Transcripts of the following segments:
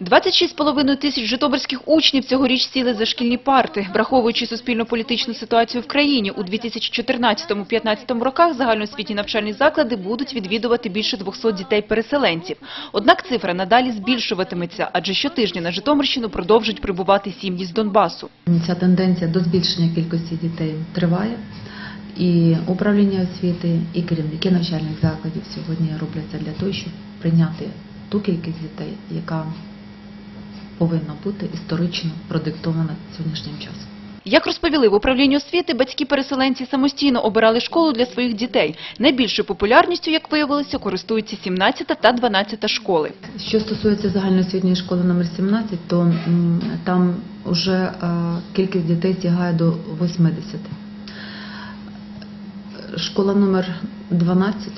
26,5 тисяч житомирських учнів цьогоріч сіли за шкільні парти. Враховуючи суспільно-політичну ситуацію в країні, у 2014-2015 роках загальноосвітні навчальні заклади будуть відвідувати більше 200 дітей-переселенців. Однак цифра надалі збільшуватиметься, адже щотижня на Житомирщину продовжують прибувати сім'ї з Донбасу. Ця тенденція до збільшення кількості дітей триває. І управління освіти, і керівники навчальних закладів сьогодні робляться для того, щоб прийняти ту кількість дітей, яка повинна бути історично продиктована сьогоднішнім часом. Як розповіли в управлінні освіти, батьки-переселенці самостійно обирали школу для своїх дітей. Найбільшою популярністю, як виявилося, користуються 17 та 12 школи. Що стосується загальноосвітньої школи номер 17, то там вже е, кількість дітей сягає до 80. Школа номер 12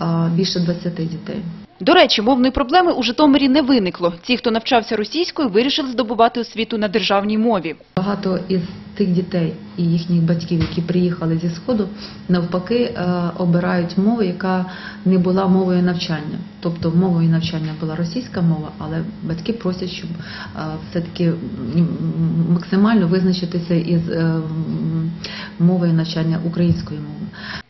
е, більше 20 дітей. До речі, мовної проблеми у Житомирі не виникло. Ті, хто навчався російською, вирішили здобувати освіту на державній мові. Багато із тих дітей і їхніх батьків, які приїхали зі сходу, навпаки е, обирають мову, яка не була мовою навчання. Тобто мовою навчання була російська мова, але батьки просять, щоб е, все-таки максимально визначитися із е, мовою навчання українською мовою.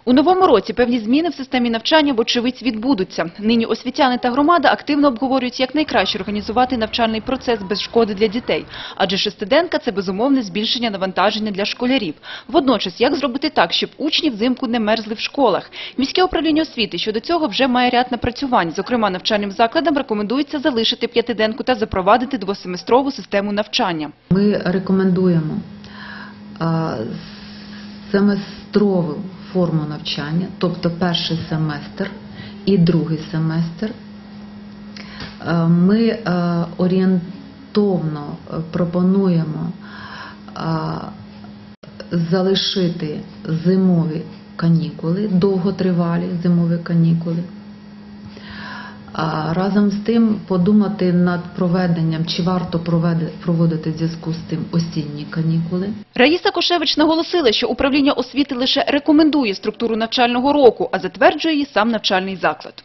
У новому році певні зміни в системі навчання, вочевидь, відбудуться. Нині освітяни та громада активно обговорюють, як найкраще організувати навчальний процес без шкоди для дітей. Адже шестиденка – це безумовне збільшення навантаження для школярів. Водночас, як зробити так, щоб учні взимку не мерзли в школах? Міське управління освіти щодо цього вже має ряд напрацювань. Зокрема, навчальним закладам рекомендується залишити п'ятиденку та запровадити двосеместрову систему навчання. Ми рекомендуємо семестрову форму навчання, тобто перший семестр і другий семестр. Е, Ми е, орієнтовно е, пропонуємо залишити зимові канікули, довготривалі зимові канікули. А разом з тим подумати над проведенням, чи варто проводити зв'язку з тим осінні канікули. Раїса Кошевич наголосила, що управління освіти лише рекомендує структуру навчального року, а затверджує її сам навчальний заклад.